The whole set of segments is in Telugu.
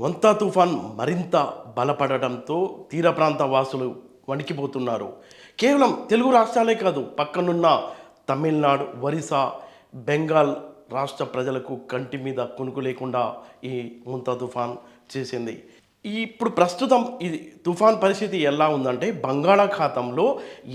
మొంతా తుఫాన్ మరింత బలపడడంతో తీర ప్రాంత వాసులు వణికిపోతున్నారు. కేవలం తెలుగు రాష్ట్రాలే కాదు పక్కనున్న తమిళనాడు ఒరిస్సా బెంగాల్ రాష్ట్ర ప్రజలకు కంటి మీద కునుకు లేకుండా ఈ ముంతా తుఫాన్ చేసింది. ఇప్పుడు ప్రస్తుతం ఇది తుఫాన్ పరిస్థితి ఎలా ఉందంటే బంగాళాఖాతంలో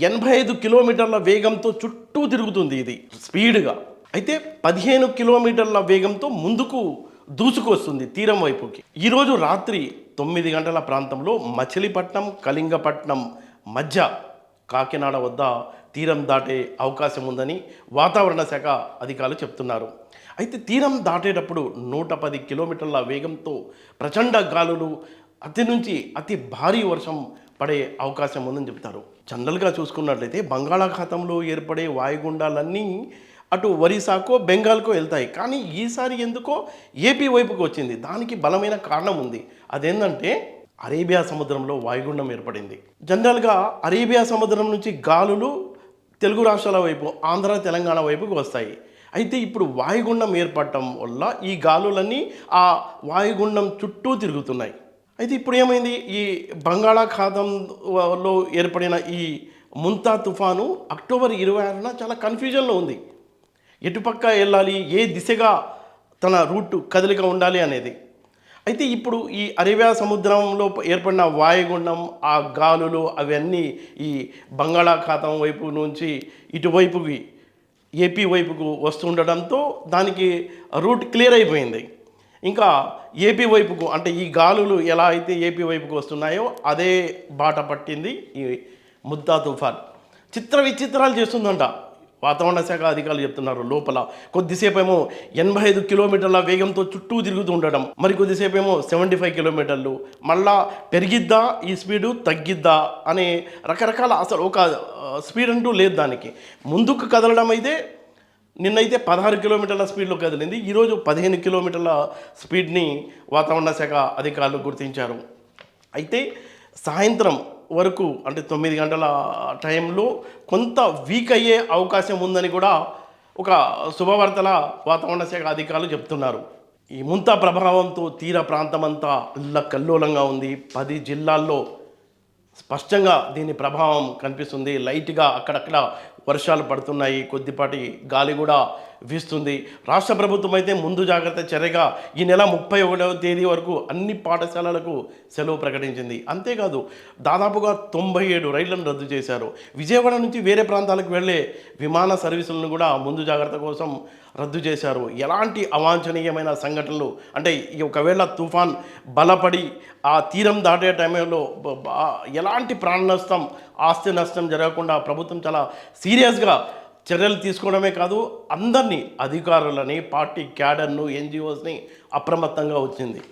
ఎనభై ఐదు కిలోమీటర్ల వేగంతో చుట్టూ తిరుగుతుంది ఇది స్పీడ్గా. అయితే పదిహేను కిలోమీటర్ల వేగంతో ముందుకు దూసుకొస్తుంది తీరం వైపుకి. ఈరోజు రాత్రి తొమ్మిది గంటల ప్రాంతంలో మచిలీపట్నం కళింగపట్నం మధ్య కాకినాడ వద్ద తీరం దాటే అవకాశం ఉందని వాతావరణ శాఖ అధికారులు చెప్తున్నారు. అయితే తీరం దాటేటప్పుడు నూట పది కిలోమీటర్ల వేగంతో ప్రచండ గాలులు అతి నుంచి అతి భారీ వర్షం పడే అవకాశం ఉందని చెప్తారు జనరల్గా చూసుకున్నట్లయితే బంగాళాఖాతంలో ఏర్పడే వాయుగుండాలన్నీ అటు ఒరిస్సాకో బెంగాల్కో వెళ్తాయి. కానీ ఈసారి ఎందుకో ఏపీ వైపుకు వచ్చింది? దానికి బలమైన కారణం ఉంది. అదేంటంటే అరేబియా సముద్రంలో వాయుగుండం ఏర్పడింది. జనరల్గా అరేబియా సముద్రం నుంచి గాలులు తెలుగు రాష్ట్రాల వైపు ఆంధ్ర తెలంగాణ వైపుకు వస్తాయి. అయితే ఇప్పుడు వాయుగుండం ఏర్పడటం వల్ల ఈ గాలులన్నీ ఆ వాయుగుండం చుట్టూ తిరుగుతున్నాయి. అయితే ఇప్పుడు ఏమైంది? ఈ బంగాళాఖాతంలో ఏర్పడిన ఈ ముంతా తుఫాను అక్టోబర్ ఇరవై ఆరున చాలా కన్ఫ్యూజన్లో ఉంది. ఎటుపక్క వెళ్ళాలి ఏ దిశగా తన రూట్ కదలిక ఉండాలి అనేది. అయితే ఇప్పుడు ఈ అరేబియా సముద్రంలో ఏర్పడిన వాయుగుండం ఆ గాలులు అవన్నీ ఈ బంగాళాఖాతం వైపు నుంచి ఇటువైపుకి ఏపీ వైపుకు వస్తుండడంతో దానికి రూట్ క్లియర్ అయిపోయింది. ఇంకా ఏపీ వైపుకు అంటే ఈ గాలులు ఎలా అయితే ఏపీ వైపుకు వస్తున్నాయో అదే బాట పట్టింది ఈ ముద్దా తుఫాన్. చిత్ర విచిత్రాలు చేస్తుందంట. వాతావరణ శాఖ అధికారులు చెప్తున్నారు లోపల. కొద్దిసేపు ఏమో ఎనభై ఐదు కిలోమీటర్ల వేగంతో చుట్టూ తిరుగుతూ ఉండడం. మరి కొద్దిసేపు ఏమో సెవెంటీ ఫైవ్ కిలోమీటర్లు. మళ్ళా పెరిగిద్దా? ఈ స్పీడు తగ్గిద్దా? అనే రకరకాల అసలు ఒక స్పీడ్ అంటూ లేదు దానికి. ముందుకు కదలడం అయితే నిన్నైతే పదహారు కిలోమీటర్ల స్పీడ్లో కదిలింది. ఈరోజు పదిహేను కిలోమీటర్ల స్పీడ్ని వాతావరణ శాఖ అధికారులు గుర్తించారు. అయితే సాయంత్రం వరకు అంటే తొమ్మిది గంటల టైంలో కొంత వీక్ అయ్యే అవకాశం ఉందని కూడా ఒక శుభవార్తల వాతావరణ శాఖ అధికారులు చెప్తున్నారు. ఈ ముంత ప్రభావంతో తీర ప్రాంతమంతా అల్లకల్లోలంగా ఉంది. పది జిల్లాల్లో స్పష్టంగా దీని ప్రభావం కనిపిస్తుంది. లైట్గా అక్కడక్కడ వర్షాలు పడుతున్నాయి. కొద్దిపాటి గాలి కూడా వీస్తుంది. రాష్ట్ర ప్రభుత్వం అయితే ముందు జాగ్రత్త చర్యగా ఈ నెల ముప్పై ఒకటవ తేదీ వరకు అన్ని పాఠశాలలకు సెలవు ప్రకటించింది. అంతేకాదు దాదాపుగా తొంభై ఏడు రైళ్ళను రద్దు చేశారు. విజయవాడ నుంచి వేరే ప్రాంతాలకు వెళ్ళే విమాన సర్వీసులను కూడా ముందు జాగ్రత్త కోసం రద్దు చేశారు. ఎలాంటి అవాంఛనీయమైన సంఘటనలు? అంటే ఒకవేళ తుఫాన్ బలపడి ఆ తీరం దాటే టైంలో ఎలాంటి ప్రాణ నష్టం ఆస్తి నష్టం జరగకుండా ప్రభుత్వం చాలా సీరియస్గా చర్యలు తీసుకోవడమే కాదు అందరినీ అధికారులని పార్టీ క్యాడర్ను ఎన్జిఓస్ని అప్రమత్తంగా వచ్చింది